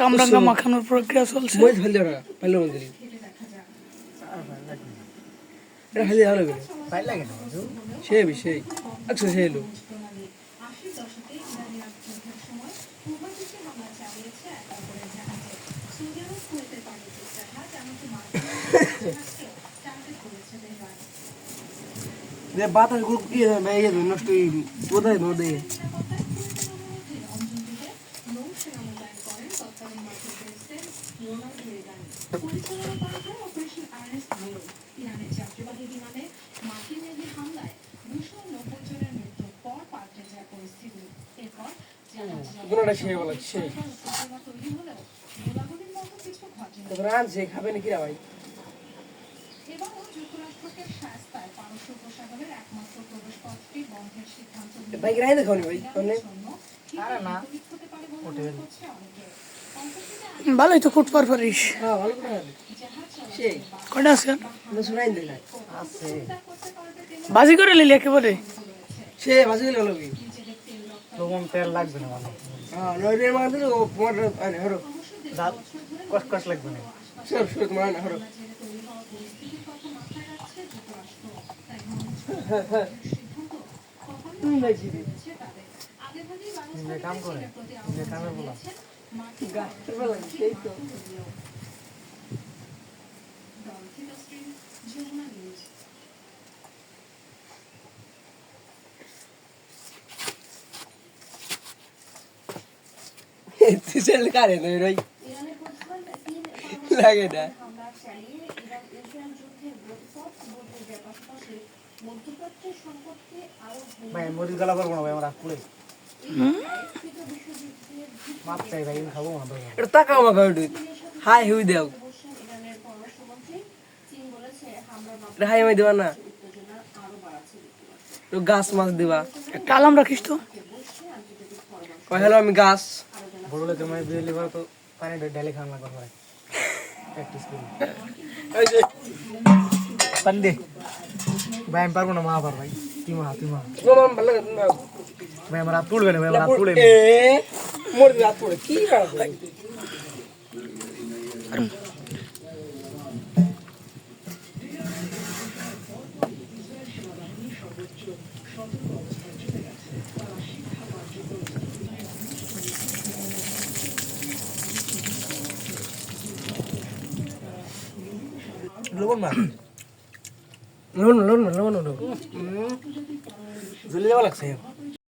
কামরাঙ্গা মাখানোর প্রক্রিয়া চলছে। মই ফেলতে ওরা ফেললে মন্দির এটা ফেলে ভালো করে ভাই লাগে না সে বিষয় সে এলো বাতাসগুলো কি ভাই ইয়ে নষ্ট কোথায় নদী ইরানের যাত্রীবাহী বিমানে মার্কিন নেভি হামলায় দুশো নব্বই জনের মৃত্যুর পর পাল্টে যায় পরিস্থিতি এরপর ভাই রাইতে খাওনি ভাই না মনে ভালোই তো ফুটপার পারিস। হ্যাঁ ভালো করে খাবে সে। কটা আছে? বাজি করে নিলি একেবারে। সে বাজে গেল কি লবণ তেল লাগবে না মানে। হ্যাঁ ও তোমার আরে হরো কষ লাগবে না। সব সব তোমার না হরো তুমি কাম করে কামে বলা। গাছের বেলা সেই তো তুই কারে নই রই লাগে না ভাই মরিচ গলা করব না ভাই আমার পুরে এটা টাকা আমাকে ওটা হাই হুই দাও। হাই আমি দেবা না। গাছ মাছ দিবা। একটা আলাম রাখিস তো। হলো আমি গাছ? বড়লে তোমার বিজলি করে তো পানি ডালি খাওয়া লাগবে ভাই। প্র্যাকটিস করি। এই যে। পানি ভাই আমি পারব না মা পার ভাই। তুই মা তুই মা ভালো লাগে ভাই আমার তুলবে না ভাই আমার হাত মোর রাত পড়ে কি ভাই লবণ মা। লোন লোন লোন লোন জ্বলে যাওয়া লাগছে।